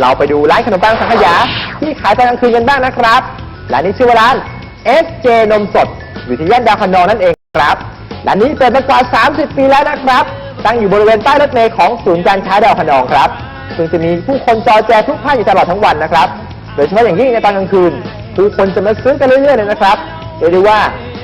เราไปดูร้านขนมปังสังขยา ที่ขายตอนกลางคืนกันบ้างนะครับร้านนี้ชื่อว่าร้าน SJ นมสดอยู่ที่ย่านดาวคะนองนั่นเองครับร้านนี้เปิดมากว่า 30 ปีแล้วนะครับ ตั้งอยู่บริเวณใต้รถเมล์ของศูนย์การค้าดาวคะนองครับซึ่งจะมีผู้คนจอแจทุกภาคอยู่ตลอดทั้งวันนะครับ โดยเฉพาะอย่างยิ่งในตอนกลางคืนผู้คนจะมาซื้อกันเรื่อยๆเลยนะครับเรียกได้ว่า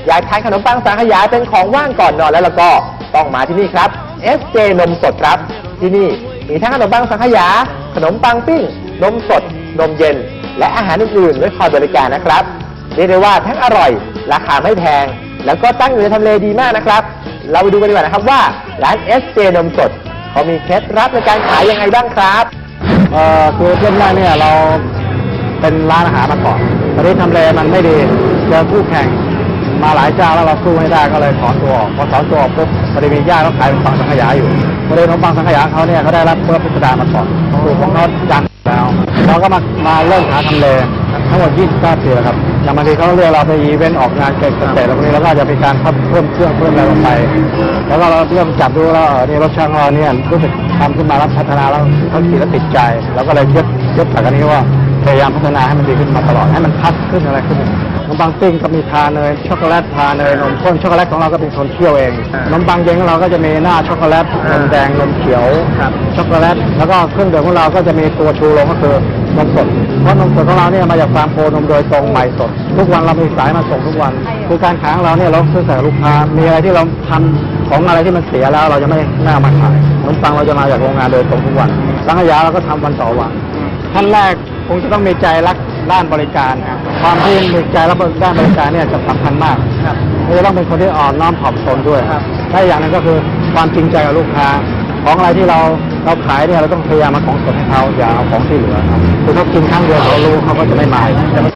อยากทานขนมปังสังขยาเป็นของว่างก่อนนอนแล้วแล้วก็ต้องมาที่นี่ครับ SJ นมสดครับ ที่นี่มีทั้งขนมปังสังขยา ขนมปังปิ้ง นมสด นมเย็น และอาหารอื่นๆไว้คอยบริการนะครับ เรียกได้ว่าทั้งอร่อย ราคาไม่แพง แล้วก็ตั้งอยู่ในทำเลดีมากนะครับ เราไปดูกันดีกว่านะครับว่าร้าน SJ นมสดเขามีเคล็ดลับในการขายยังไงบ้างครับเอ่อคือเริ่มแรกเนี่ยเราเป็นร้านอาหารมาก่อนตอนนี้ทำเลมันไม่ดีเจอคู่แข่งมาหลายเจ้าแล้วเราสู้ไม่ได้ก็เลยถอนตัวออกพอถอนตัวออกปุ๊บพอดีมีญาติเขาขายเป็นปังสังขยาอยู่ พอดีขนมปังสังขยาเขาเนี่ยเขาได้รับเพื่อพิสดารมาก่อนสูตรของเขาดังแล้วเราก็มามาเริ่มหาทำเลทั้งหมด29ปีแล้วครับอย่างบางทีเขาเรียกเราไปอีเวนต์ออกงานเกิดเกษตรแล้วพวกนี้เราก็จะมีการเพิ่มเครื่องเพิ่มอะไรลงไป แล้วก็เราเริ่มจับดูแล้วเออนี่รถช่างเราเนี่ยรู้สึกทำขึ้นมาแล้วพัฒนาแล้วเขาขี่แล้วติดใจเราก็เลยยึดยึดหลักอันนี้ว่าพยายามพัฒนาให้มันดีขึ้นมาตลอดให้มันพัดขึ้นอะไรขึ้น มปังปิ้งก็มีทาเนยช็อกโกแลตทาเนยนมข้นช็อกโกแลตของเราก็เป็นคนเคี่ยวเองอ่าขนมปังเย็นของเราก็จะมีหน้าช็อกโกแลตนมแดงนมเขียวครับช็อกโกแลตแล้วก็เครื่องดื่มของเราก็จะมีตัวชูโรงก็คือนมสดเพราะนมสดของเราเนี่ยมาจากฟาร์มโคนมโดยตรงใหม่สด ทุกวันเรามีสายมาส่งทุกวันคือการขายของเราเนี่ยเราซื้อใส่ลูกค้ามีอะไรที่เราทำของอะไรที่มันเสียแล้วเราจะไม่ไม่เอามาขายขนมปังเราจะมาจากโรงงานโดยตรงทุกวันสังขยาเราก็ทำวันต่อวัน ขั้นแรกคงจะต้องมีใจรักด้านบริการครับ ความที่มีใจรักด้านบริการเนี่ยจะสำคัญมากครับเราจะต้องเป็นคนที่อ่อนน้อมถ่อมตนด้วยครับและอีกอย่างหนึงก็คือความจริงใจกับลูกค้า ของอะไรที่เราเราขายเนี่ยเราต้องพยายามมาของสดให้เขาอย่าเอาของที่เหลือครับคือเขากินครั้งเดียวเขารู้เขาก็จะไม่มาอีก